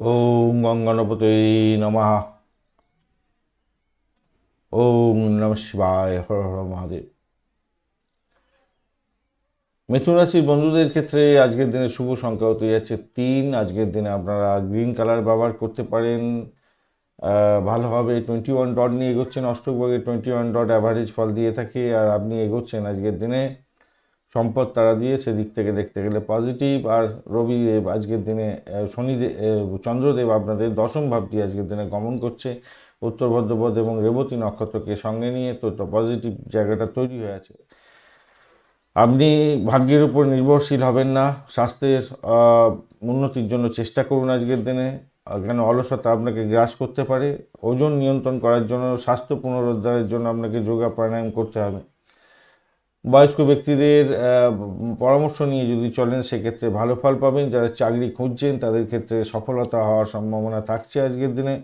ওম গঙ্গনপতে নমঃ। ওম নম শিবায় হর হর মহাদেব। মিথুন রাশির বন্ধুদের ক্ষেত্রে আজকের দিনে শুভ সংখ্যা হতে যাচ্ছে তিন। আজকের দিনে আপনারা গ্রিন কালার ব্যবহার করতে পারেন। আহ, ভালো হবে। টোয়েন্টি ওয়ান ডট নিয়ে এগোচ্ছেন অষ্টকভাগে টোয়েন্টি ওয়ান ডট অ্যাভারেজ ফল দিয়ে থাকে। আর আপনি এগোচ্ছেন আজকের দিনে সম্পদ তারা দিয়ে সেদিক থেকে দেখতে গেলে পজিটিভ আর রবিদেব আজকের দিনে শনিদেব চন্দ্রদেব আপনাদের দশম ভাবটি আজকের দিনে গমন করছে। উত্তর ভদ্রপদ এবং রেবতী নক্ষত্রকে সঙ্গে নিয়ে তো পজিটিভ জায়গাটা তৈরি হয়ে আছে। আপনি ভাগ্যের উপর নির্ভরশীল হবেন না। স্বাস্থ্যের উন্নতির জন্য চেষ্টা করুন আজকের দিনে। কেন অলসতা আপনাকে গ্রাস করতে পারে। ওজন নিয়ন্ত্রণ করার জন্য, স্বাস্থ্য পুনরুদ্ধারের জন্য আপনাকে যোগা প্রাণায়াম করতে হবে। বয়স্ক ব্যক্তিদের পরামর্শ নিয়ে যদি চলেন, সেক্ষেত্রে ভালো ফল পাবেন। যারা চাকরি খুঁজছেন, তাদের ক্ষেত্রে সফলতা হওয়ার সম্ভাবনা থাকছে আজকের দিনে।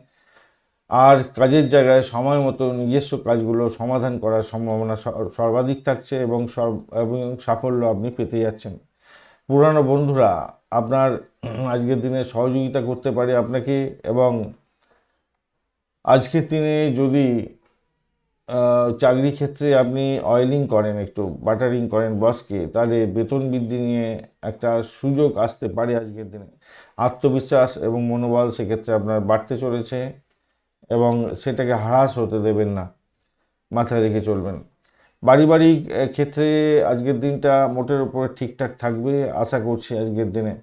আর কাজের জায়গায় সময় মতো নিজস্ব কাজগুলো সমাধান করার সম্ভাবনা সর্বাধিক থাকছে এবং সর্ব- এবং সাফল্য আপনি পেতে যাচ্ছেন। পুরানো বন্ধুরা, আপনার আজকের দিনে সহযোগিতা করতে পারে আপনাকে এবং আজকের দিনে যদি চাকরি ক্ষেত্রে আপনি অয়েলিং করেন, একটু বাটারিং করেন বসকে তাহলে বেতন বৃদ্ধি নিয়ে একটা সুযোগ আসতে পারে আজকের দিনে। আত্মবিশ্বাস এবং মনোবল সেক্ষেত্রে আপনার বাড়তে চলেছে এবং সেটাকে হ্রাস হতে দেবেন না, মাথায় রেখে চলবেন। পারিবারিক ক্ষেত্রে আজকের দিনটা মোটের উপরে ঠিকঠাক থাকবে আশা করছি আজকের দিনে।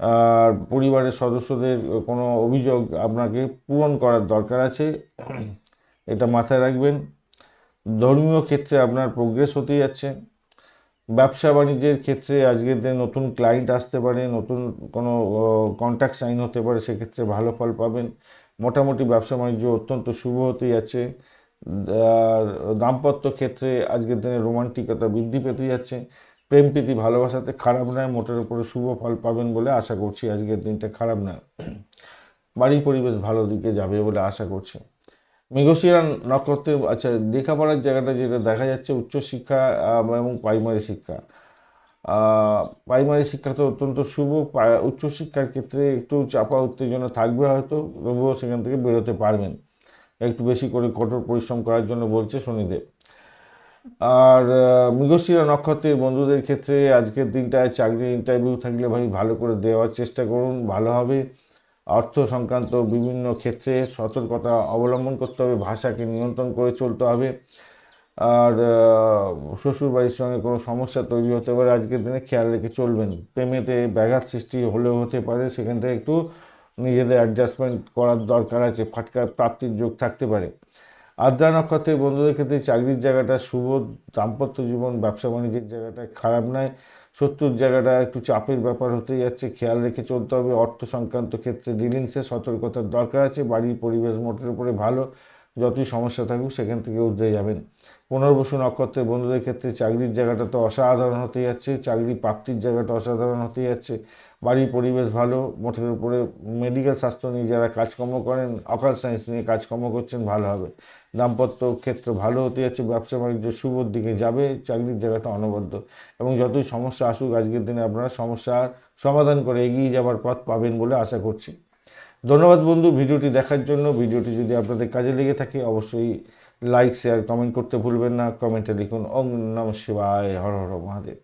আর পরিবারের সদস্যদের কোনো অভিযোগ আপনাকে পূরণ করার দরকার আছে। এটা মাথায় রাখবেন। ধর্মীয় ক্ষেত্রে আপনার প্রোগ্রেস হতে যাচ্ছে। ব্যবসা বাণিজ্যের ক্ষেত্রে আজকের দিনে নতুন ক্লায়েন্ট আসতে পারে, নতুন কোনো কন্ট্যাক্ট সাইন হতে পারে, সেক্ষেত্রে ভালো ফল পাবেন। মোটামুটি ব্যবসা বাণিজ্য অত্যন্ত শুভ হতে যাচ্ছে। আর দাম্পত্য ক্ষেত্রে আজকের দিনে রোমান্টিকতা বৃদ্ধি পেতে যাচ্ছে। প্রেম প্রীতি ভালোবাসাতে খারাপ নয়, মোটের উপরে শুভ ফল পাবেন বলে আশা করছি আজকের দিনটা খারাপ নয়। বাড়ির পরিবেশ ভালো দিকে যাবে বলে আশা করছি। মৃগশিরা নক্ষত্রের আচ্ছা লেখাপড়ার জায়গাটা যেটা দেখা যাচ্ছে উচ্চশিক্ষা এবং প্রাইমারি শিক্ষা। প্রাইমারি শিক্ষা তো অত্যন্ত শুভ উচ্চশিক্ষার ক্ষেত্রে একটু চাপা, উত্তেজনা থাকবে হয়তো, তবুও সেখান থেকে বেরোতে পারবেন। একটু বেশি করে কঠোর পরিশ্রম করার জন্য বলছে শনিদেব। আর মৃগশিরা নক্ষত্রের বন্ধুদের ক্ষেত্রে আজকের দিনটায় চাকরির ইন্টারভিউ থাকলে ভাই ভালো করে দেওয়ার চেষ্টা করুন, ভালো হবে। অর্থ সংক্রান্ত বিভিন্ন ক্ষেত্রে সতর্কতা অবলম্বন করতে হবে, ভাষাকে নিয়ন্ত্রণ করে চলতে হবে। আর শ্বশুর বাড়ির সঙ্গে কোনো সমস্যা তৈরি হতে পারে, আজকের দিনে খেয়াল রেখে চলবেন। প্রেমেতে ব্যাঘাত সৃষ্টি হলেও হতে পারে, সেখান থেকে একটু নিজেদের অ্যাডজাস্টমেন্ট করার দরকার আছে, ফাটকা প্রাপ্তির যোগ থাকতে পারে। আদ্রা নক্ষত্রের বন্ধুদের ক্ষেত্রে চাকরির জায়গাটা শুভ, দাম্পত্য জীবন ব্যবসা বাণিজ্যের জায়গাটা খারাপ নয়। শত্রুর জায়গাটা একটু চাপের ব্যাপার হতে যাচ্ছে, খেয়াল রেখে চলতে হবে। অর্থ সংক্রান্ত ক্ষেত্রে ডিলিংসে সতর্কতার দরকার আছে। বাড়ির পরিবেশ মোটের উপরে ভালো। যতই সমস্যা থাকুক সেখান থেকে উঠতে যাবেন। পুনর্বসু নক্ষত্রের বন্ধুদের ক্ষেত্রে চাকরির জায়গাটা তো অসাধারণ হতে যাচ্ছে, চাকরি প্রাপ্তির জায়গাটা অসাধারণ হতে যাচ্ছে। বাড়ির পরিবেশ ভালো মোটের উপরে মেডিকেল স্বাস্থ্য নিয়ে যারা কাজকর্ম করেন অকাল সায়েন্স নিয়ে কাজকর্ম করছেন, ভালো হবে। দাম্পত্য ক্ষেত্র ভালো হতে যাচ্ছে, ব্যবসা বাণিজ্য শুভর দিকে যাবে, চাকরির জায়গাটা অনবদ্য। এবং যতই সমস্যা আসুক আজকের দিনে আপনারা সমস্যার সমাধান করে এগিয়ে যাবার পথ পাবেন বলে আশা করছি। ধন্যবাদ বন্ধু ভিডিওটি দেখার জন্য। ভিডিওটি যদি আপনাদের কাজে লেগে থাকে, অবশ্যই লাইক শেয়ার কমেন্ট করতে ভুলবেন না। কমেন্টে লিখুন, ওম নম শিবায়, হর হর মহাদেব।